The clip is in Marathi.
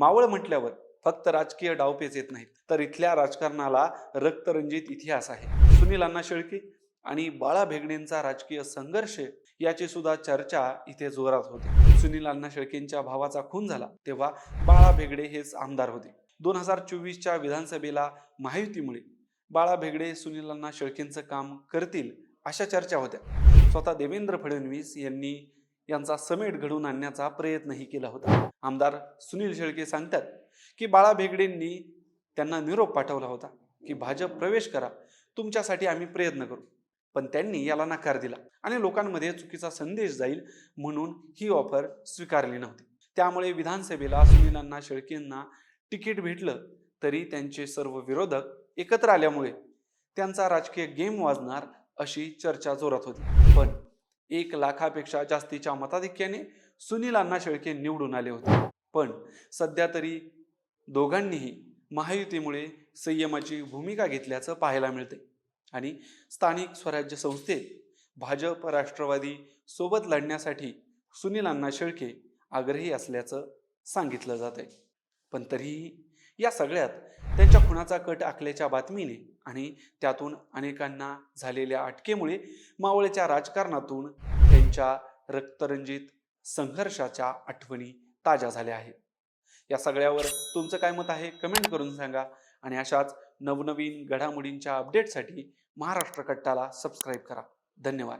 मावळ म्हटल्यावर फक्त राजकीय डावपेच येत नाहीत. तर इथल्या राजकारणाला रक्तरंजित इतिहास आहे. सुनील अण्णा शेळके आणि बाळा भेगडेंचा राजकीय संघर्ष याची सुद्धा चर्चा इथे जोरात होती. सुनील अण्णा शेळकेंच्या भावाचा खून झाला तेव्हा बाळा भेगडे हेच आमदार होते. दोन हजार चोवीसच्या विधानसभेला महायुतीमुळे बाळा भेगडे सुनील अण्णा शेळकेंचं काम करतील अशा चर्चा होत्या. स्वतः देवेंद्र फडणवीस यांनी यांचा समेट घडवून आणण्याचा प्रयत्नही केला होता. आमदार सुनील शेळके सांगतात की बाळा भेगडेंनी त्यांना निरोप पाठवला होता की भाजप प्रवेश करा तुमच्यासाठी आम्ही प्रयत्न करू. पण त्यांनी याला नकार दिला आणि लोकांमध्ये चुकीचा संदेश जाईल म्हणून ही ऑफर स्वीकारली नव्हती. त्यामुळे विधानसभेला सुनीलांना शेळकेंना तिकीट भेटलं तरी त्यांचे सर्व विरोधक एकत्र आल्यामुळे त्यांचा राजकीय गेम वाजणार अशी चर्चा जोरात होती. पण एक लाखापेक्षा जास्तीच्या मताधिक्याने सुनील अण्णा शेळके निवडून आले होते. पण सध्या तरी दोघांनीही महायुतीमुळे संयमाची भूमिका घेतल्याचं पाहायला मिळते आणि स्थानिक स्वराज्य संस्थेत भाजप राष्ट्रवादी सोबत लढण्यासाठी सुनील अण्णा शेळके आग्रही असल्याचं सांगितलं जात आहे पण तरीही या सगळ्यात त्यांच्या खुनाचा कट आखल्याच्या बातमीने आणि त्यातून अनेकांना झालेल्या अटकेमुळे मावळच्या राजकारणातून त्यांच्या रक्तरंजित संघर्षाच्या आठवणी ताज्या झाल्या आहेत. या सगळ्यावर तुमचं काय मत आहे? कमेंट करून सांगा आणि अशाच नवनवीन घडामोडींच्या अपडेटसाठी महाराष्ट्र कट्टाला सबस्क्राईब करा. धन्यवाद.